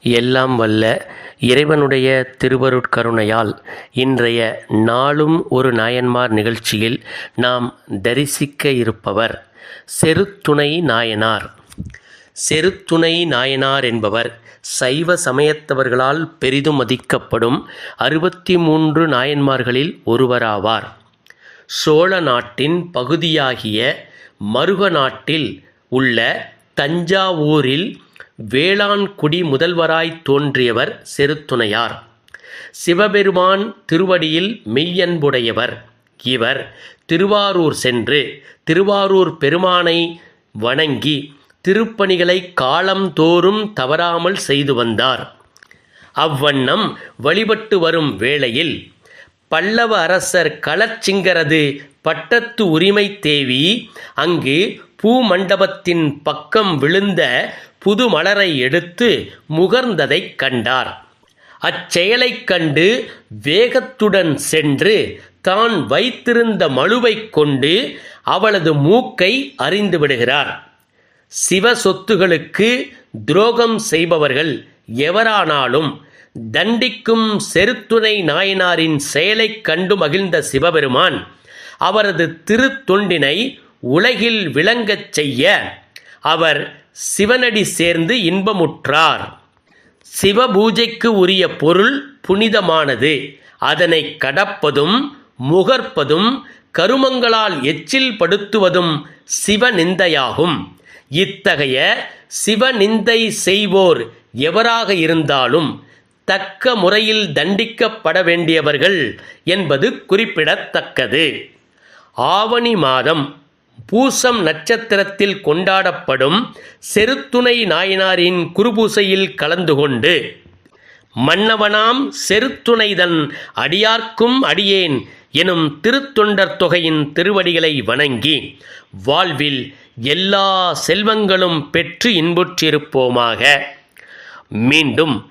எல்லாம் வல்ல இறைவனுடைய திருவருட்கருணையால் இன்றைய நாளும் ஒரு நாயன்மார் நிகழ்ச்சியில் நாம் தரிசிக்க இருப்பவர் செருத்துணை நாயனார். செருத்துணை நாயனார் என்பவர் சைவ சமயத்தவர்களால் பெரிதும் மதிக்கப்படும் அறுபத்தி மூன்று நாயன்மார்களில் ஒருவராவார். சோழ நாட்டின் பகுதியாகிய மருக நாட்டில் உள்ள தஞ்சாவூரில் வேளாண்குடி முதல்வராய் தோன்றியவர் செருத்துணையார். சிவபெருமான் திருவடியில் மெய்யன்புடையவர். இவர் திருவாரூர் சென்று திருவாரூர் பெருமானை வணங்கி திருப்பணிகளை காலந்தோறும் தவறாமல் செய்து வந்தார். அவ்வண்ணம் வழிபட்டு வரும் வேளையில் பல்லவ அரசர் களச்சிங்கரது பட்டத்து உரிமை தேவி அங்கு பூமண்டபத்தின் பக்கம் விழுந்த புது மலரை எடுத்து முகர்ந்ததைக் கண்டார். அச்செயலைக் கண்டு வேகத்துடன் சென்று தான் வைத்திருந்த மழுவைக் கொண்டு அவளது மூக்கை அறிந்து விடுகிறார். சிவ சொத்துகளுக்கு துரோகம் செய்பவர்கள் எவரானாலும் தண்டிக்கும் செருத்துணை நாயனாரின் செயலைக் கண்டு மகிழ்ந்த சிவபெருமான் அவரது திருத்தொண்டினை உலகில் விளங்கச் செய்ய அவர் சிவனடி சேர்ந்து இன்பமுற்றார். சிவபூஜைக்கு உரிய பொருள் புனிதமானது. அதனை கடப்பதும் முகர்ப்பதும் கருமங்களால் எச்சில் படுத்துவதும் சிவநிந்தையாகும். இத்தகைய சிவநிந்தை செய்வோர் எவராக இருந்தாலும் தக்க முறையில் தண்டிக்கப்பட வேண்டியவர்கள் என்பது குறிப்பிடத்தக்கது. ஆவணி மாதம் பூசம் நட்சத்திரத்தில் கொண்டாடப்படும் செருத்துணை நாயனாரின் குருபூசையில் கலந்து கொண்டு மன்னவனாம் செருத்துணைதன் அடியார்க்கும் அடியேன் எனும் திருத்தொண்டர் தொகையின் திருவடிகளை வணங்கி வாழ்வில் எல்லா செல்வங்களும் பெற்று இன்புற்றிருப்போமாக. மீண்டும்